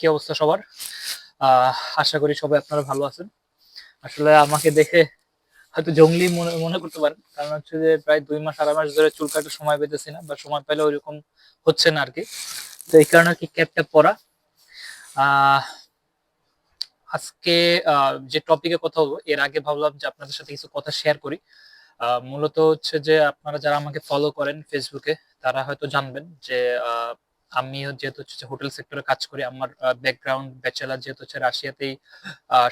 কি অবস্থা সবার? আশা করি সবাই আপনারা ভালো আছেন। আসলে আমাকে দেখে হয়তো জঙ্গলি মনে মনে করতে পারেন। কারণ হচ্ছে যে প্রায় দুই মাস, আড়াই মাস ধরে চুল কাটার সময় পেতেছি না, বা সময় পেলে ওইরকম হচ্ছে না আর কি তো এই কারণে আর কি ক্যাপটা পরা আজকে যে টপিকে কথা বলব, এর আগে ভাবলাম যে আপনাদের সাথে কিছু কথা শেয়ার করি। মূলত হচ্ছে যে আপনারা যারা আমাকে ফলো করেন ফেসবুকে তারা হয়তো জানবেন যে আহ, আমি যেহেতু হচ্ছে হোটেল সেক্টরে কাজ করি আমার ব্যাকগ্রাউন্ড ব্যাচেলার যেহেতু হচ্ছে রাশিয়াতেই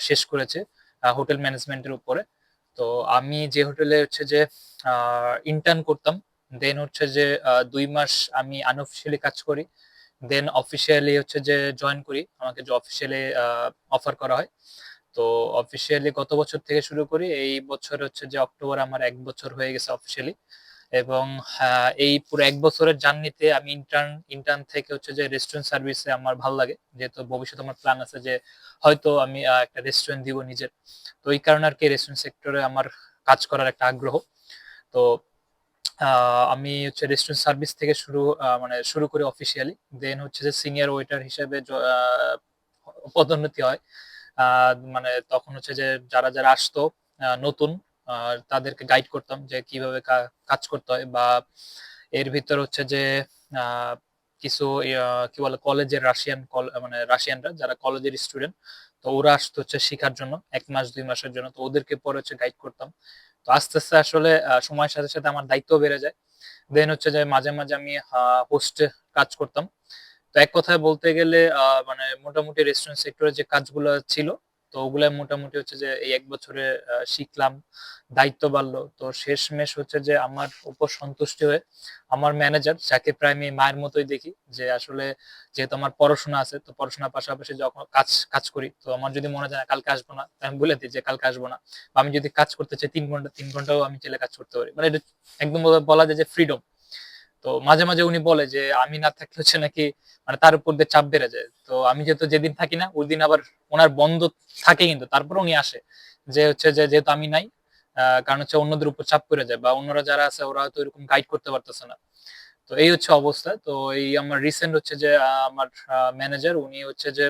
শেষ করেছে হোটেল ম্যানেজমেন্টের উপরে। তো আমি যে হোটেলে হচ্ছে যে ইন্টার্ন করতাম দেন হচ্ছে যে দুই মাস আমি আনঅফিসিয়ালি কাজ করি দেন অফিসিয়ালি হচ্ছে যে জয়েন করি আমাকে যে অফিসিয়ালি অফার করা হয়। তো অফিসিয়ালি গত বছর থেকে শুরু করি এই বছর হচ্ছে যে অক্টোবর আমার এক বছর হয়ে গেছে অফিসিয়ালি এবং আহ, এই পুরো এক বছরের জার্নিতে আমি ইন্টার্ন ইন্টার্ন থেকে হচ্ছে যে রেস্টুরেন্ট সার্ভিসে আমার ভালো লাগে। যেহেতু ভবিষ্যতে আমার প্ল্যান আছে যে হয়তো আমি একটা রেস্টুরেন্ট দিব নিজের। তো এই কারণে আর কি রেস্টুরেন্ট সেক্টরে আমার কাজ করার একটা আগ্রহ। তো আমি হচ্ছে রেস্টুরেন্ট সার্ভিস থেকে শুরু মানে শুরু করি অফিসিয়ালি দেন হচ্ছে যে সিনিয়র ওয়েটার হিসেবে পদোন্নতি হয়। মানে তখন হচ্ছে যে যারা যারা আসতো নতুন তাদেরকে গাইড করতাম যে কীভাবে কাজ করতে হয় বা এর ভিতর হচ্ছে যে কিছু কি বলে কলেজের রাশিয়ান মানে রাশিয়ানরা যারা কলেজের স্টুডেন্ট তো ওরা আসতো হচ্ছে শেখার জন্য, এক মাস, দুই মাসের জন্য, তো ওদেরকে পরে হচ্ছে গাইড করতাম। তো আস্তে আস্তে আসলে সময়ের সাথে সাথে আমার দায়িত্ব বেড়ে যায়। দেন হচ্ছে যে মাঝে মাঝে আমি হোস্টে কাজ করতাম। তো এক কথায় বলতে গেলে মানে মোটামুটি রেস্টুরেন্ট সেক্টরে যে কাজগুলো ছিল তো ওগুলা মোটামুটি হচ্ছে যে এই এক বছরে শিখলাম। দায়িত্ব বাড়লো। তো শেষ শেষমেশ হচ্ছে যে আমার উপর সন্তুষ্টি হয়ে আমার ম্যানেজার যাকে প্রায় আমি মায়ের মতোই দেখি, যে আসলে যেহেতু আমার পড়াশোনা আছে, তো পড়াশোনার পাশাপাশি যখন কাজ কাজ করি, তো আমার যদি মনে যায় কালকে আসব না আমি বলে দিই যে কালকে আসব না। বা আমি যদি কাজ করতে চাই, তিন ঘণ্টা, তিন ঘন্টাও আমি চাইলে কাজ করতে পারি। মানে এটা একদম বলা যায় যে ফ্রিডম তো মাঝে মাঝে উনি বলে যে, আমি না থাকলে হচ্ছে নাকি মানে তার উপর দিয়ে চাপ বেড়ে যায়। তো আমি যেহেতু যেদিন থাকি না, ওই দিন আবার ওনার বন্ধ থাকে কিন্তু, তারপর উনি আসে। যে হচ্ছে যে, যেহেতু আমি নাই কারণ হচ্ছে অন্যদের উপর চাপ পড়ে যায় বা অন্যরা যারা আছে, ওরা হয়তো এরকম গাইড করতে পারতেছে না। তো এই হচ্ছে অবস্থা। তো এই আমার রিসেন্ট হচ্ছে যে আমার ম্যানেজার উনি হচ্ছে যে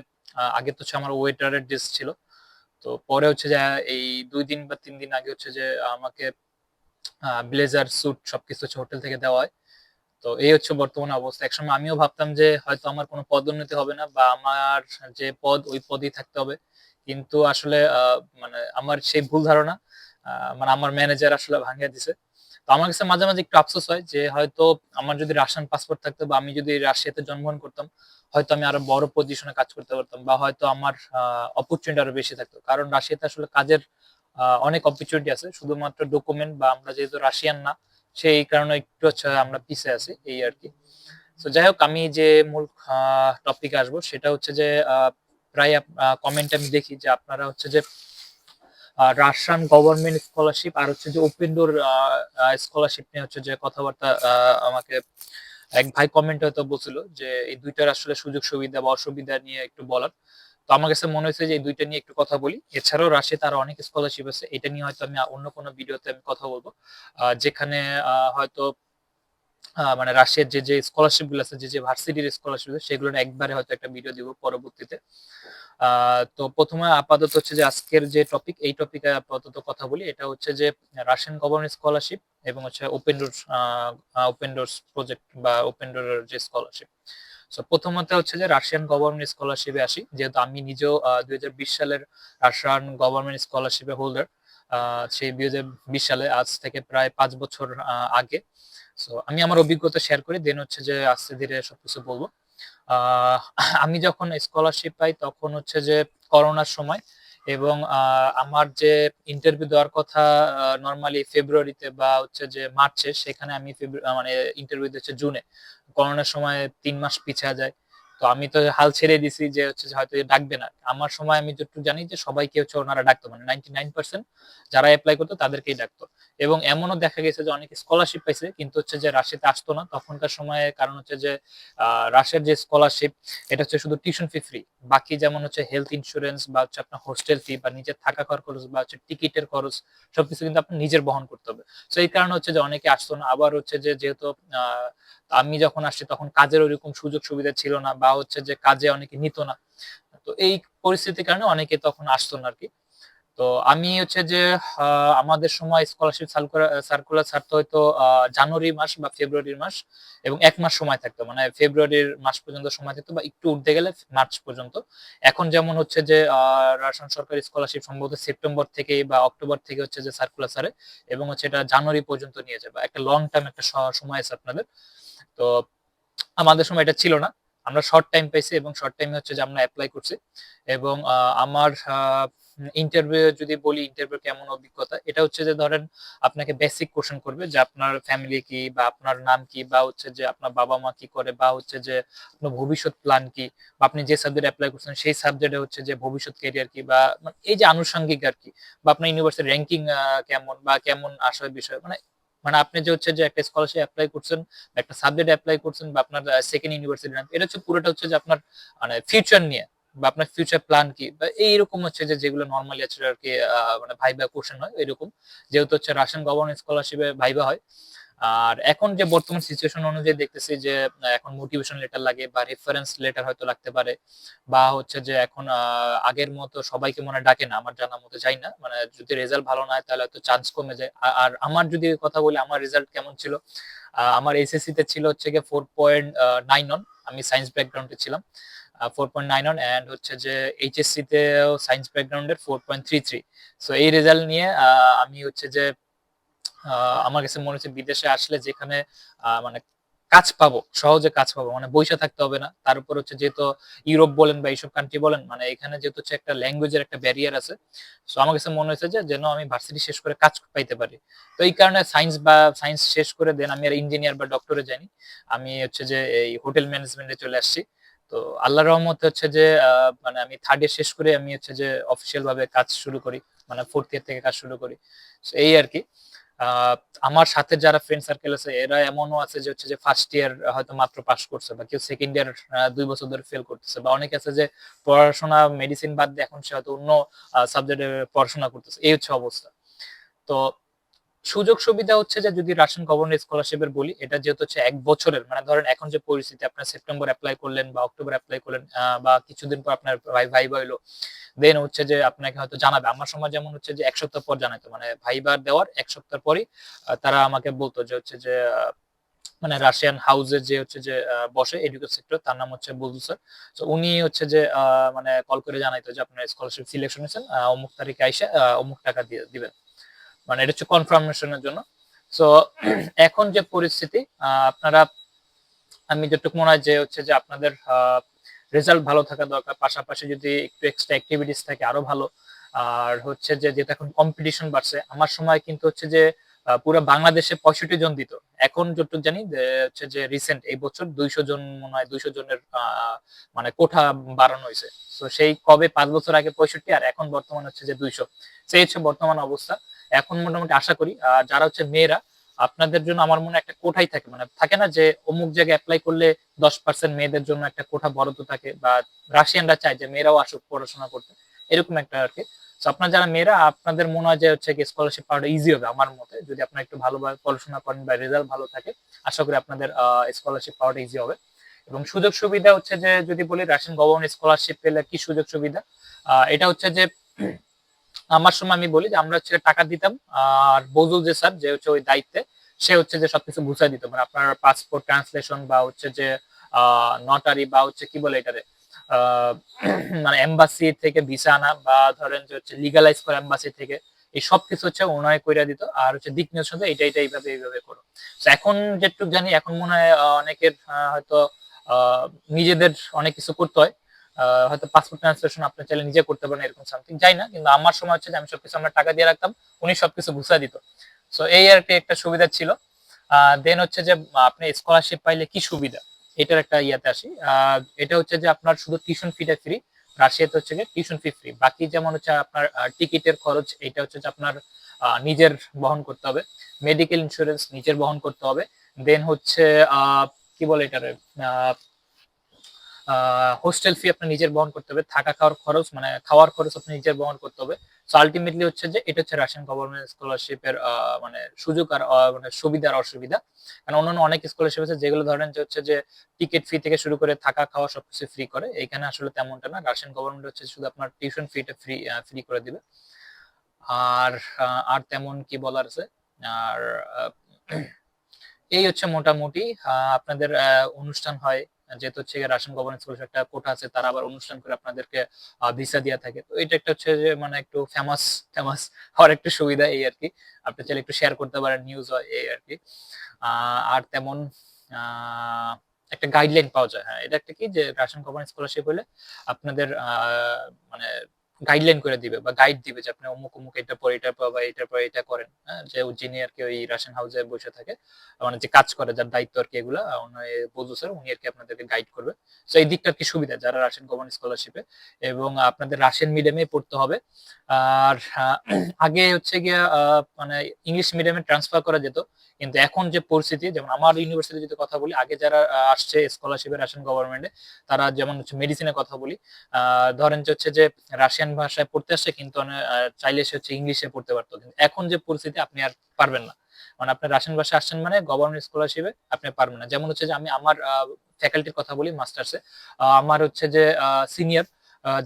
আগে তো হচ্ছে আমার ওয়েটারের ডিস্ক ছিল। তো পরে হচ্ছে যে এই দুই দিন বা তিন দিন আগে হচ্ছে যে, আমাকে ব্লেজার স্যুট সবকিছু হচ্ছে হোটেল থেকে দেওয়া হয়। তো এই হচ্ছে বর্তমানে অবস্থা। একসময় আমিও ভাবতাম যে হয়তো আমার কোনো পদোন্নতি হবে না বা আমার যে পদ, ওই পদই থাকতে হবে। কিন্তু আসলে মানে আমার সেই ভুল ধারণা মানে আমার ম্যানেজার আসলে ভাঙিয়ে দিছে। তো আমার কাছে মাঝে মাঝে একটু আফসোস হয় যে হয়তো আমার যদি রাশিয়ান পাসপোর্ট থাকতো বা আমি যদি রাশিয়াতে জন্মগ্রহণ করতাম, হয়তো আমি আরও বড় পজিশনে কাজ করতে পারতাম বা হয়তো আমার অপরচুনিটি আরও বেশি থাকতো। কারণ রাশিয়াতে আসলে কাজের অনেক অপরচুনিটি আছে। শুধুমাত্র ডকুমেন্ট বা আমরা যেহেতু রাশিয়ান না সেই কারণে একটু হচ্ছে আমরা পিছিয়ে আছি, এই আর কি। তো যাই হোক, আমি যে মূল টপিকে আসব সেটা হচ্ছে যে প্রায় কমেন্ট আমি দেখি যে আপনারা হচ্ছে যে রাশিয়ান গভর্নমেন্ট স্কলারশিপ আর হচ্ছে যে ওপেন ডোর স্কলারশিপ নিয়ে হচ্ছে যে কথাবার্তা আমাকে এক ভাই কমেন্ট হয়তো বলছিল যে, এই দুইটার আসলে সুযোগ সুবিধা বা অসুবিধা নিয়ে একটু বলার। তো আমার কাছে মনে হয়েছে যে দুইটা নিয়ে একটু কথা বলি। এছাড়াও রাশিয়াতে আরও অনেক স্কলারশিপ আছে। এটা নিয়ে হয়তো আমি অন্য কোনো ভিডিওতে আমি কথা বলব। যেখানে হয়তো মানে রাশিয়ার যে যে স্কলারশিপগুলো আছে, যে যে ভার্সিটির স্কলারশিপ সেগুলো একবারে হয়তো একটা ভিডিও দিব পরবর্তীতে। তো প্রথমে আপাতত হচ্ছে যে আজকের যে টপিক এই টপিকে আপাতত কথা বলি। এটা হচ্ছে যে রাশিয়ান গভর্নমেন্ট স্কলারশিপ এবং হচ্ছে open door open door project বা ওপেন ডোরের যে স্কলারশিপ সো প্রথমত হচ্ছে যে রাশিয়ান গভর্নমেন্ট স্কলারশিপে আসি, যেহেতু আমি নিজেও দুই হাজার বিশ সালের রাশিয়ান গভর্নমেন্ট স্কলারশিপে হোল্ডার সেই দুই হাজার বিশ সালে, আজ থেকে প্রায় পাঁচ বছর আগে। সো আমি আমার অভিজ্ঞতা শেয়ার করি দেন হচ্ছে যে আস্তে ধীরে সবকিছু বলব। আমি যখন স্কলারশিপ পাই, তখন হচ্ছে যে করোনার সময় এবং আমার যে ইন্টারভিউ দেওয়ার কথা নর্মালি ফেব্রুয়ারিতে বা হচ্ছে যে মার্চে সেখানে আমি মানে ইন্টারভিউ দিচ্ছে জুনে করোনার সময় তিন মাস পিছিয়ে যায়। তো আমি তো হাল ছেড়ে দিছি যে হচ্ছে হয়তো ডাকবে না। আমার সময় আমি যতটুকু জানি যে সবাইকে হচ্ছে ওনারা ডাকতো মানে নাইনটি নাইন পার্সেন্ট যারা অ্যাপ্লাই করতো তাদেরকেই ডাকতো। এবং এমনও দেখা গেছে যে অনেকে স্কলারশিপ পাইছে কিন্তু হচ্ছে যে রাশিয়াতে আসতো না। তখনকার সময়ে কারণ হচ্ছে যে আহ, রাশিয়ার যে স্কলারশিপ এটা হচ্ছে শুধু টিউশন ফি ফ্রি বাকি যেমন হচ্ছে হেলথ ইন্স্যুরেন্স বা হচ্ছে আপনার হোস্টেল ফি বা নিজের থাকা খরচ বা হচ্ছে টিকিটের খরচ সবকিছু কিন্তু আপনার নিজের বহন করতে হবে। তো এই কারণে হচ্ছে যে অনেকে আসতো না। আবার হচ্ছে যে যেহেতু আমি যখন আসছি তখন কাজের ওইরকম সুযোগ সুবিধা ছিল না বা হচ্ছে যে কাজে অনেকে নিত না। তো এই পরিস্থিতির কারণে অনেকে তখন আসতো না আর কি তো আমি হচ্ছে যে আমাদের সময় স্কলারশিপ সার্কুলার ছাড়তে হয়তো জানুয়ারি মাস বা ফেব্রুয়ারির মাস এবং এক মাস সময় থাকতো। মানে ফেব্রুয়ারির মাস পর্যন্ত সময় থাকতো বা একটু উঠতে গেলে মার্চ পর্যন্ত। এখন যেমন হচ্ছে যে রাশন সরকার স্কলারশিপ সম্ভবত সেপ্টেম্বর থেকে বা অক্টোবর থেকে হচ্ছে যে সার্কুলার ছাড়ে এবং হচ্ছে এটা জানুয়ারি পর্যন্ত নিয়ে যাবে একটা লং টার্ম একটা সময় আছে আপনাদের। তো আমাদের সময় এটা ছিল না। আমরা শর্ট টাইম পাইছি এবং শর্ট টাইমে হচ্ছে যে আমরা অ্যাপ্লাই করছি। এবং আমার ইন্টারভিউ যদি বলি ইন্টারভিউ কেমন অভিজ্ঞতা, এটা হচ্ছে যে ধরেন আপনাকে বেসিক কোশ্চেন করবে যে আপনার ফ্যামিলি কি বা আপনার নাম কি বা হচ্ছে যে আপনার বাবা মা কি করে বা হচ্ছে যে আপনার ভবিষ্যৎ প্ল্যান কি বা আপনি যে সাবজেক্ট অ্যাপ্লাই করছেন সেই সাবজেক্টে হচ্ছে যে ভবিষ্যৎ ক্যারিয়ার কি বা মানে এই যে আনুষঙ্গিক আর কি বা আপনার ইউনিভার্সিটি র্যাঙ্কিং কেমন বা কেমন আসার বিষয় মানে মানে আপনি যে হচ্ছে যে একটা স্কলারশিপ অ্যাপ্লাই করছেন একটা সাবজেক্ট অ্যাপ্লাই করছেন বা আপনার সেকেন্ড ইউনিভার্সিটি নাম এটা হচ্ছে পুরোটা হচ্ছে যে আপনার মানে ফিউচার নিয়ে বা আপনার ফিউচার প্ল্যান কি? বা এইরকম হচ্ছে যে যেগুলো নর্মালি আছে আর কি মানে ভাইবা কোশ্চেন হয়, এরকম। যেহেতু হচ্ছে রাশিয়ান গভর্নমেন্ট স্কলারশিপে ভাইবা হয় আর এখন যে বর্তমান সিচুয়েশন অনুযায়ী দেখতেছি যে এখন মোটিভেশন লেটার লাগে বা রেফারেন্স লেটার হয়তো লাগতে পারে বা হচ্ছে যে এখন আগের মতো সবাইকে মনে ডাকে না, আমার জানা মতো যাই না। মানে যদি রেজাল্ট ভালো না হয় তাহলে হয়তো চান্স কমে যায়। আর আমার যদি কথা বলি, আমার রেজাল্ট কেমন ছিল? আমার এসএসসি তে ছিল হচ্ছে গিয়ে ফোর পয়েন্ট নাইন অন আমি সায়েন্স ব্যাকগ্রাউন্ডে ছিলাম। Four point nine on and হচ্ছে যে এইচএসসি তেও সায়েন্স ব্যাকগ্রাউন্ডের four point three three so এই রেজাল্ট নিয়ে আমি হচ্ছে যে আমার কাছে মনে হচ্ছে বিদেশে আসলে যেখানে মানে কাজ পাবো, সহজে কাজ পাবো মানে বইসা থাকতে হবে না। তার উপর হচ্ছে যেহেতু ইউরোপ বলেন বা এইসব কান্ট্রি বলেন মানে এখানে যেহেতু হচ্ছে একটা ল্যাঙ্গুয়েজের একটা ব্যারিয়ার আছে সো আমার কাছে মনে হয়েছে যে যেন আমি ভার্সিটি শেষ করে কাজ পাইতে পারি। তো এই কারণে সায়েন্স বা সায়েন্স শেষ করে দেন, আমি আর ইঞ্জিনিয়ার বা ডক্টরে যাইনি। আমি হচ্ছে যে এই হোটেল ম্যানেজমেন্টে চলে আসছি। তো আল্লাহর রহমতে হচ্ছে যে মানে আমি থার্ড ইয়ার শেষ করে আমি হচ্ছে যে অফিসিয়াল ভাবে কাজ শুরু করি মানে ফোর্থ ইয়ার থেকে কাজ শুরু করি। এই আর কি। আমার সাথে যারা ফ্রেন্ড সার্কেল আছে, এরা এমনও আছে যে হচ্ছে যে ফার্স্ট ইয়ার হয়তো মাত্র পাস করছে বা কেউ সেকেন্ড ইয়ার দুই বছর ধরে ফেল করতেছে বা অনেকে আছে যে পড়াশোনা মেডিসিন বাদ দিয়ে এখন সে হয়তো অন্য সাবজেক্টে পড়াশোনা করতেছে। এই হচ্ছে অবস্থা। তো সুযোগ সুবিধা হচ্ছে যে যদি রাশন গভর্নমেন্ট স্কলারশিপের বলি, এটা যেহেতু হচ্ছে এক বছরের মানে ধরেন এখন যে পরিস্থিতি, আপনার সেপ্টেম্বর অ্যাপ্লাই করলেন বা অক্টোবর অ্যাপ্লাই করলেন বা কিছুদিন পর আপনার ভাই ভাইবা হইল দেন হচ্ছে যে আপনাকে হয়তো জানাবে। আমার সময় যেমন হচ্ছে যে এক সপ্তাহ পর জানাতো মানে ভাইবার দেওয়ার এক সপ্তাহ পরই তারা আমাকে বলতো যে হচ্ছে যে মানে রাশিয়ান হাউসের যে হচ্ছে যে বসে এডুকেশন সেক্টর তার নাম হচ্ছে বলদু স্যার তো উনি হচ্ছে যে মানে কল করে জানাইতো যে আপনার স্কলারশিপ সিলেকশন হয়েছেন অমুক তারিখে আইসে অমুক টাকা দিয়ে দিবেন। মানে এটা হচ্ছে কনফার্মেশনের জন্য। সো এখন যে পরিস্থিতি আপনারা, আমি যেটুকু মনে হয় যে হচ্ছে যে আপনাদের রেজাল্ট ভালো থাকা দরকার। পাশাপাশি যদি একটু এক্সট্রা অ্যাক্টিভিটিস থাকে আরও ভালো। আর হচ্ছে যে যেটা এখন কম্পিটিশন বাড়ছে আমার সময় কিন্তু হচ্ছে যে পুরো বাংলাদেশে পঁয়ষট্টি জন দিত। এখন যতটুকু জানি হচ্ছে যে রিসেন্ট এই বছর দুইশো জন মনে হয় দুইশো জনের মানে কোঠা বাড়ানো হয়েছে। তো সেই কবে পাঁচ বছর আগে পঁয়ষট্টি আর এখন বর্তমান হচ্ছে যে দুইশো। সেই হচ্ছে বর্তমান অবস্থা। এখন মোটামুটি আশা করি আহ, যারা হচ্ছে মেয়েরা আপনাদের জন্য আমার মনে একটা কোঠাই থাকে। মানে থাকে না যে অমুক জায়গায় অ্যাপ্লাই করলে দশ পার্সেন্ট মেয়েদের জন্য একটা কোঠা বরাদ্দ থাকে বা রাশিয়ানরা চায় যে মেয়েরাও আসুক পড়াশোনা করতে। এরকম একটা আর কি। আপনার যারা মেয়েরা, আপনাদের মনে হয় যে হচ্ছে স্কলারশিপ পাওয়াটা ইজি হবে আমার মতে। যদি আপনারা একটু ভালোভাবে পড়াশোনা করেন বা রেজাল্ট ভালো থাকে, আশা করি আপনাদের স্কলারশিপ পাওয়াটা ইজি হবে। এবং সুযোগ সুবিধা হচ্ছে যে যদি বলি, রাশিয়ান গভর্নমেন্ট স্কলারশিপ পেলে কি সুযোগ সুবিধা? এটা হচ্ছে যে আমার সময় আমি বলি যে আমরা হচ্ছে টাকা দিতাম আর বজুল যে স্যার যে হচ্ছে ওই দায়িত্বে সে হচ্ছে যে সবকিছু বুঝাই দিত। মানে আপনার পাসপোর্ট ট্রান্সলেশন বা হচ্ছে যে নটারি বা হচ্ছে কি বলে এটারে মানে এম্বাসি থেকে ভিসা আনা বা ধরেন যে হচ্ছে লিগালাইজ করা এম্বাসি থেকে এই সব কিছু হচ্ছে ওনায় কইরা দিত। আর হচ্ছে দিক দিত, এইটা এটা এইভাবে এইভাবে করো। তো এখন যেটুকু জানি এখন মনে হয় অনেকের হয়তো নিজেদের অনেক কিছু করতে হয়। হয়তো পাসপোর্ট ট্রান্সলেশন আপনি চাইলে নিজে করতে পারেন, এরকম সামথিং যাই না, কিন্তু আমার সময় হচ্ছে যে আমি সবকিছু আমরা টাকা দিয়ে রাখতাম, উনি সবকিছু বুঝা দিত। সো এই আর কি একটা সুবিধা ছিল। দেন হচ্ছে যে, আপনি স্কলারশিপ পাইলে কি সুবিধা? এটার একটা ইয়াতে আসি। এটা হচ্ছে যে আপনার শুধু টিউশন ফিটা ফ্রি রাশিয়াতে হচ্ছে যে টিউশন ফি ফ্রি বাকি যেমন হচ্ছে আপনার টিকিটের খরচ, এটা হচ্ছে যে আপনার নিজের বহন করতে হবে। মেডিকেল ইন্স্যুরেন্স নিজের বহন করতে হবে। দেন হচ্ছে কি বলে এটারে? হোস্টেল ফি আপনি নিজের বহন করতে হবে, থাকা খাওয়ার খরচ মানে খাওয়ার খরচ আপনি নিজের বহন করতে হবে। সো আলটিমেটলি হচ্ছে যে এটা হচ্ছে রাশিয়ান গভর্নমেন্ট স্কলারশিপের মানে সুযোগ আর মানে সুবিধা আর অসুবিধা। কারণ অন্যান্য অনেক স্কলারশিপ আছে যেগুলো ধরেন যে হচ্ছে যে টিকিট ফি থেকে শুরু করে থাকা খাওয়া সবকিছু ফ্রি করে। এখানে আসলে তেমনটা না রাশিয়ান গভর্নমেন্ট হচ্ছে শুধু আপনার টিউশন ফিটা ফ্রি ফ্রি করে দিবে। আর আর তেমন কি বলার আছে? আর এই হচ্ছে মোটামুটি আপনাদের অনুষ্ঠান হয় যেহেতু হচ্ছে রাশিয়ান গভর্নেন্স কলেজ একটা কোটা আছে, তারা আবার অনুষ্ঠান করে আপনাদেরকে ভিসা দিয়ে থাকে। তো এটা একটা হচ্ছে যে মানে একটু ফেমাস ফেমাস হওয়ার একটু সুবিধা এই আর কি। আপনি চাইলে একটু শেয়ার করতে পারেন নিউজ হয় এই আর কি। আর তেমন একটা গাইডলাইন পাওয়া যায়। হ্যাঁ এটা একটা কি যে রাশিয়ান গভর্নেন্স স্কলারশিপ হলে আপনাদের মানে গাইডলাইন করে দিবে বা গাইড দিবে যে আপনি অমুক অমুক এটার পর এটার পর বা এটার পর এটা করেন হ্যাঁ? যে যিনি আর কি ওই রাশন হাউসে বসে থাকে মানে যে কাজ করে, যার দায়িত্ব আর কি এগুলা বজু স্যার উনি আর কি আপনাদেরকে গাইড করবে। তো এই দিকটা আর কি সুবিধা, যারা রাশিয়ান গভর্নমেন্ট স্কলারশিপে এবং আপনাদের রাশিয়ান মিডিয়ামে পড়তে হবে। আর আগে হচ্ছে গিয়ে মানে ইংলিশ মিডিয়ামে ট্রান্সফার করা যেত। কিন্তু এখন যে পরিস্থিতি, যেমন আমার ইউনিভার্সিটি যদি কথা বলি, আগে যারা আসছে স্কলারশিপে রাশিয়ান গভর্নমেন্টে তারা যেমন হচ্ছে মেডিসিনের কথা বলি ধরেন যে হচ্ছে যে রাশিয়ান ভাষায় পড়তে আসছে কিন্তু চাইলে সে হচ্ছে ইংলিশে পড়তে পারতো। কিন্তু এখন যে পরিস্থিতি, আপনি আর পারবেন না। মানে আপনি রাশিয়ান ভাষা আসছেন মানে গভর্নমেন্ট স্কলারশিপে আপনি পারবেন না। যেমন হচ্ছে যে আমি আমার ফ্যাকাল্টির কথা বলি মাস্টার্সে আমার হচ্ছে যে সিনিয়র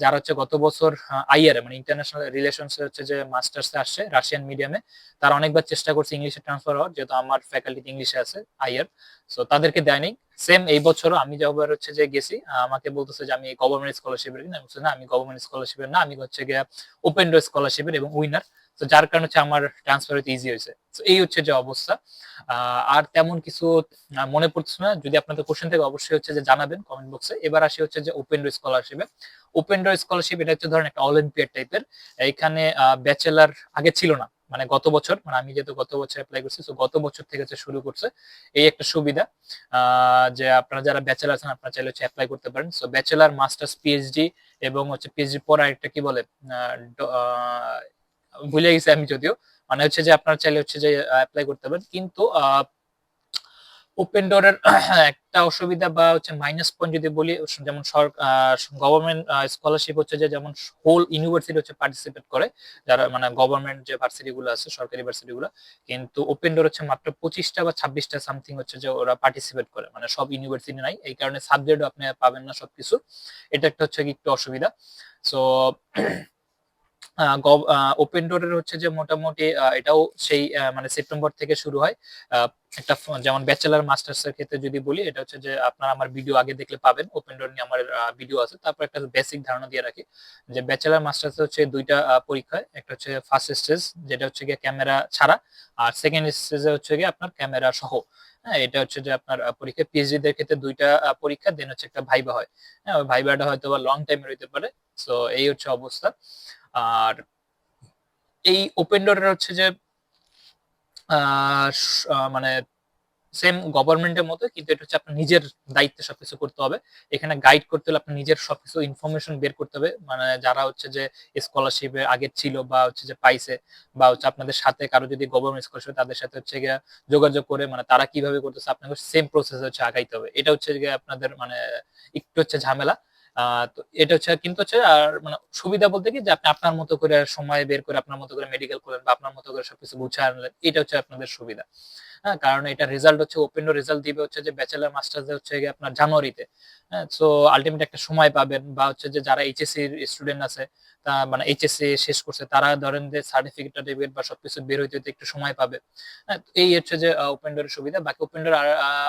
যারা হচ্ছে গত বছর আইয়ার মানে ইন্টারন্যাশনাল রিলেশনস হচ্ছে যে মাস্টার্সে আসছে রাশিয়ান মিডিয়ামে তারা অনেকবার চেষ্টা করছে ইংলিশে ট্রান্সফার হওয়ার, যেহেতু আমার ফ্যাকাল্টি ইংলিশে আছে আইয়ার সো তাদেরকে দেয়নি সেম এই বছরও আমি যাবার হচ্ছে যে গেছি আমাকে বলতেছে যে আমি গভর্নমেন্ট স্কলারশিপের কিনা আমি না, আমি গভর্নমেন্ট স্কলারশিপের না, আমি হচ্ছে গিয়ে ওপেন ডোর স্কলারশিপের এবং উইনার তো যার কারণে হচ্ছে আমার ট্রান্সফার হতে ইজি হয়েছে। তো এই হচ্ছে যে অবস্থা। আর তেমন কিছু মনে পড়ছে না। যদি আপনাদের কোশ্চেন থেকে, অবশ্যই হচ্ছে যে জানাবেন কমেন্ট বক্সে এবার আসি হচ্ছে যে ওপেন ডোর স্কলারশিপে ওপেন ডোর স্কলারশিপ এটা হচ্ছে ধরেন একটা অলিম্পিয়াড টাইপের এখানে ব্যাচেলার আগে ছিল না। মানে গত বছর মানে আমি যেহেতু গত বছর অ্যাপ্লাই করছি তো গত বছর থেকে হচ্ছে শুরু করছে। এই একটা সুবিধা যে আপনারা যারা ব্যাচেলার আছেন, আপনারা চাইলে হচ্ছে অ্যাপ্লাই করতে পারেন। সো ব্যাচেলার মাস্টার্স পিএইচডি এবং হচ্ছে পিএইচডি পর আরেকটা কি বলে ভুলে গেছি আমি যদিও। মানে হচ্ছে যে আপনারা চাইলে হচ্ছে যে অ্যাপ্লাই করতে পারেন। কিন্তু ওপেন ডোরের একটা অসুবিধা বা হচ্ছে মাইনাস পয়েন্ট যদি বলি, যেমন গভর্নমেন্ট স্কলারশিপ হচ্ছে যে, যেমন হোল ইউনিভার্সিটি হচ্ছে পার্টিসিপেট করে। যারা মানে গভর্নমেন্ট যে ভার্সিটি গুলো আছে, সরকারি ভার্সিটি গুলো। কিন্তু ওপেন ডোর হচ্ছে মাত্র পঁচিশটা বা ছাব্বিশটা সামথিং হচ্ছে যে, ওরা পার্টিসিপেট করে। মানে সব ইউনিভার্সিটি নাই। এই কারণে সাবজেক্টও আপনি পাবেন না সবকিছু। এটা একটা হচ্ছে একটু অসুবিধা। সো ওপেন ডোরের হচ্ছে যে মোটামুটি এটাও সেই মানে সেপ্টেম্বর থেকে শুরু হয়। একটা যেমন ব্যাচেলার মাস্টার্স এর ক্ষেত্রে যদি বলি, এটা হচ্ছে যে আপনারা আমার ভিডিও আগে দেখলে পাবেন। ওপেন ডোর নিয়ে আমার ভিডিও আছে। তারপর একটা বেসিক ধারণা দিয়ে রাখি যে ব্যাচেলার মাস্টার্স হচ্ছে দুইটা পরীক্ষা একটা হচ্ছে ফার্স্ট স্টেজ যেটা হচ্ছে গিয়ে ক্যামেরা ছাড়া। আর সেকেন্ড স্টেজে হচ্ছে গিয়ে আপনার ক্যামেরা সহ। হ্যাঁ এটা হচ্ছে যে আপনার পরীক্ষা পিএইচডি দের ক্ষেত্রে দুইটা পরীক্ষা দেন হচ্ছে একটা ভাইবা হয়। হ্যাঁ ভাইবাটা হয়তো বা লং টাইমের হইতে পারে। তো এই হচ্ছে অবস্থা। আর এই ওপেন ডোরের হচ্ছে যে মানে সেম গভর্নমেন্টের মতো কিন্তু এটা হচ্ছে আপনার নিজের দায়িত্বে সবকিছু করতে হবে। এখানে গাইড করতে হলে আপনার নিজের সবকিছু ইনফরমেশন বের করতে হবে। মানে যারা হচ্ছে যে স্কলারশিপে আগে ছিল বা হচ্ছে যে পাইছে বা হচ্ছে আপনাদের সাথে কারও যদি গভর্নমেন্ট স্কলারশিপ তাদের সাথে হচ্ছে গিয়ে যোগাযোগ করে মানে তারা কীভাবে করতেছে, আপনাকে সেম প্রসেস হচ্ছে আগাইতে হবে। এটা হচ্ছে গিয়ে আপনাদের মানে একটু হচ্ছে ঝামেলা। তো এটা হচ্ছে, কিন্তু হচ্ছে, আর মানে সুবিধা বলতে কি যে আপনি আপনার মতো করে সময় বের করে আপনার মতো করে মেডিকেল করলেন বা আপনার মতো করে সবকিছু গুছিয়ে আনলেন, এটা হচ্ছে আপনাদের সুবিধা। হ্যাঁ কারণ এটা রেজাল্ট হচ্ছে ওপেন রেজাল্ট দিবে হচ্ছে যে ব্যাচেলার মাস্টার্স হচ্ছে গিয়ে আপনার জানুয়ারিতে। হ্যাঁ সো আলটিমেট একটা সময় পাবেন বা হচ্ছে যে যারা এইচএসসি স্টুডেন্ট আছে, তা মানে এইচএসসি শেষ করছে, তারা ধরেন যে সার্টিফিকেট টার্টিফিকেট বা সবকিছু বের হইতে একটু সময় পাবে। হ্যাঁ এই হচ্ছে যে ওপেন ডোরের সুবিধা। বাকি ওপেন ডোর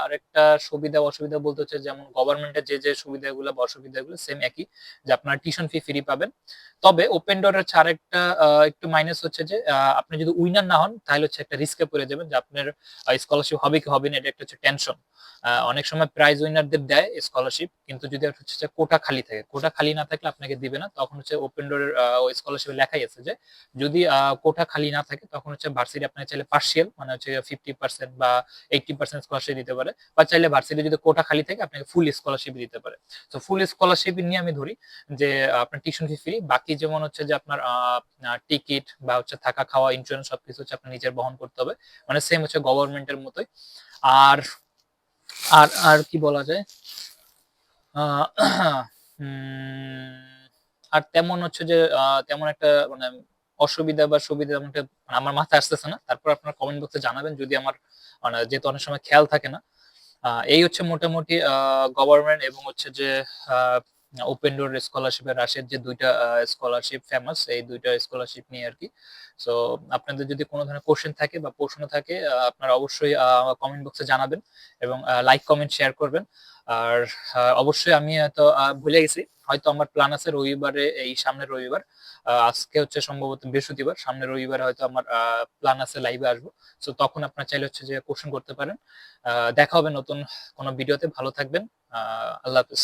আরেকটা সুবিধা অসুবিধা বলতে হচ্ছে যেমন গভর্নমেন্টের যে যে সুবিধাগুলো বা অসুবিধাগুলো সেম একই, যে আপনার টিউশন ফি ফ্রি পাবেন। তবে ওপেন ডোর হচ্ছে আরেকটা একটু মাইনাস হচ্ছে যে আপনি যদি উইনার না হন, তাহলে হচ্ছে একটা রিস্কে পড়ে যাবেন যে আপনার স্কলারশিপ হবে কি হবে না, এটা একটা হচ্ছে টেনশন অনেক সময় প্রাইজ উইনারদের দেয় স্কলারশিপ কিন্তু যদি হচ্ছে কোটা খালি থাকে, কোটা খালি না থাকলে আপনাকে দিবে না, তখন হচ্ছে ওপেন ডোরের স্কলারশিপে লেখাই আছে যে, যদি কোটা খালি না থাকে, তখন হচ্ছে ভার্সিটি আপনাকে চাইলে পার্সিয়াল মানে হচ্ছে ফিফটি পার্সেন্ট বা এইটি পার্সেন্ট স্কলারশিপ দিতে পারে, বা চাইলে ভার্সিটি যদি কোটা খালি থাকে, আপনাকে ফুল স্কলারশিপ দিতে পারে। তো ফুল স্কলারশিপ নিয়ে আমি ধরি যে, আপনার টিউশন ফি ফ্রি বাকি যেমন হচ্ছে যে আপনার টিকিট বা হচ্ছে থাকা খাওয়া ইন্স্যুরেন্স সবকিছু হচ্ছে আপনার নিজের বহন করতে হবে। মানে সেম হচ্ছে গভর্নমেন্টের মতোই। আর আর আর কি বলা যায়? আর তেমন হচ্ছে যে তেমন একটা মানে অসুবিধা বা সুবিধা তেমন একটা মানে আমার মাথায় আসতেছে না। তারপর আপনার কমেন্ট বক্সে জানাবেন যদি আমার মানে যেহেতু অনেক সময় খেয়াল থাকে না। এই হচ্ছে মোটামুটি গভর্নমেন্ট এবং হচ্ছে যে ওপেন ডোর স্কলারশিপের রাশের যে দুইটা স্কলারশিপ ফেমাস এই দুইটা স্কলারশিপ নিয়ে আর কি। সো আপনাদের যদি কোনো ধরনের কোশ্চেন থাকে বা প্রশ্ন থাকে আপনারা অবশ্যই কমেন্ট বক্সে জানাবেন এবং লাইক কমেন্ট শেয়ার করবেন। আর অবশ্যই আমি হয়তো ভুলে গেছি, হয়তো আমার প্ল্যান আছে রবিবারে, এই সামনের রবিবার। আজকে হচ্ছে সম্ভবত বৃহস্পতিবার, সামনের রবিবার হয়তো আমার প্ল্যান আছে লাইভে আসব। সো তখন আপনার চাইলে হচ্ছে যে কোশ্চেন করতে পারেন। দেখা হবে নতুন কোনো ভিডিওতে ভালো থাকবেন। আল্লাহ হাফিজ।